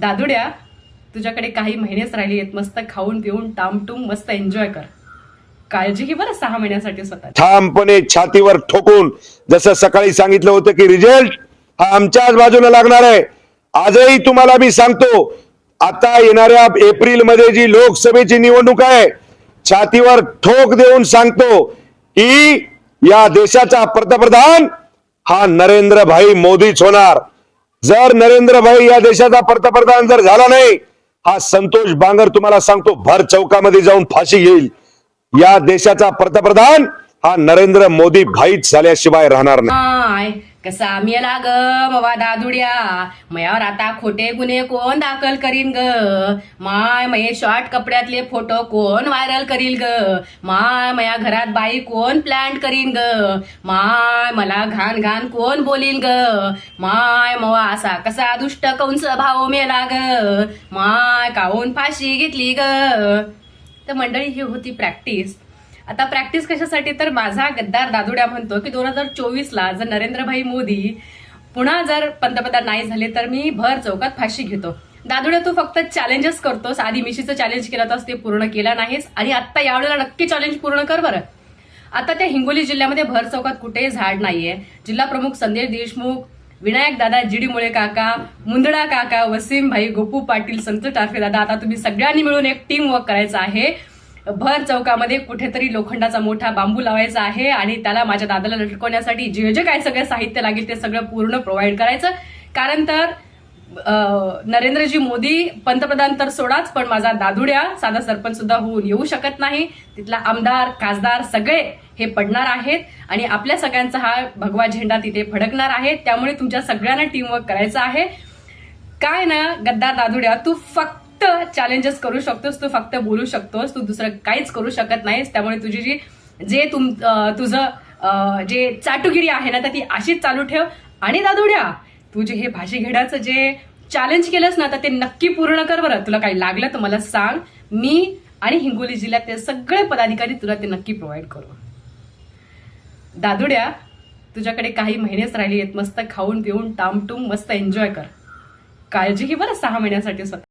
दादुड्या तुझ्याकडे काही महिनेच राहिले आहेत. मस्त खाऊन पिऊन टामटूम मस्त एन्जॉय कर. काळजी घे बरं सहा महिन्यासाठी स्वतः ठामपणे छातीवर ठोकून जसं सकाळी सांगितलं होतं की रिझल्ट हा आमच्याच बाजूला लागणार आहे. आजही तुम्हाला मी सांगतो आता येणाऱ्या एप्रिलमध्ये जी लोकसभेची निवडणूक आहे छातीवर ठोक देऊन सांगतो की या देशाचा पंतप्रधान हा नरेंद्र भाई मोदीच होणार. जर नरेंद्र भाई या देशाचा पंतप्रधान जर झाला नाही हा संतोष बांगर तुम्हाला सांगतो भर चौकामध्ये जाऊन फाशी घेईल. या देशाचा पंतप्रधान हा नरेंद्र मोदी भाईच झाल्याशिवाय राहणार नाही. माय कसा मेला ग मवा दादुड्या? मयावर आता खोटे गुन्हे कोण दाखल करीन ग? माय मये शॉर्ट कपड्यातले फोटो कोण व्हायरल करील ग? माय मया घरात बाई कोण प्लॅन करीन ग? माय मला घाण घाण कोण बोलील ग? माय मवा असा कसा दुष्ट कंस भाव मेला ग? माय काहून फाशी घेतली ग? तर मंडळी ही होती प्रॅक्टिस आता प्रॅक्टिस कशासाठी तर माझा गद्दार दादुड्या म्हणतो की दोन हजार चोवीसला जर नरेंद्रभाई मोदी पुन्हा जर पंतप्रधान नाही झाले तर मी भर चौकात फाशी घेतो. दादुड्या तू फक्त चॅलेंजेस करतोस. आधी मिशीचं चॅलेंज केलं तर ते पूर्ण केलं नाहीस. आणि आता यावेळेला नक्की चॅलेंज पूर्ण कर बरं. आता त्या हिंगोली जिल्ह्यामध्ये भर चौकात कुठेही झाड नाहीये. जिल्हा प्रमुख संदेश देशमुख विनायक दादा जिडी मुळे काका मुंदडा काका वसीम भाई गोपू पाटील संत टारफे दादा आता तुम्ही सगळ्यांनी मिळून एक टीम वर्क करायचं आहे. भर चौकामध्ये कुठेतरी लोखंडाचा मोठा बांबू लावायचा आहे आणि त्याला माझ्या दादाला लटकवण्यासाठी जे जे काय सगळं साहित्य लागेल ते सगळं पूर्ण प्रोव्हाइड करायचं. कारण तर नरेंद्रजी मोदी पंतप्रधान तर सोडाच पण माझा दादुड्या साधा सरपंच सुद्धा होऊन येऊ शकत नाही. तिथला आमदार खासदार सगळे हे पडणार आहेत आणि आपल्या सगळ्यांचा हा भगवा झेंडा तिथे फडकणार आहे त्यामुळे तुमच्या सगळ्यांना टीमवर्क करायचं आहे. काय ना गद्दार दादुड्या तू फक्त चॅलेंजेस करू शकतोस तू फक्त बोलू शकतोस तू दुसरं काहीच करू शकत नाहीस. त्यामुळे तुझी जी जे तुम तुझं जे चाटुगिरी आहे ना तर ती अशीच चालू ठेव. आणि दादुड्या तू जे हे भाषी घेण्याचं जे चॅलेंज केलंस ना तर ते नक्की पूर्ण कर बरं. तुला काही लागलं तर मला सांग. मी आणि हिंगोली जिल्ह्यातले सगळे पदाधिकारी तुला ते नक्की प्रोव्हाइड करू. दादुड्या तुझ्याकडे काही महिनेच राहिले आहेत मस्त खाऊन पिऊन टामटूम मस्त एन्जॉय कर. काळजी घे बरं सहा महिन्यासाठी स्वतः.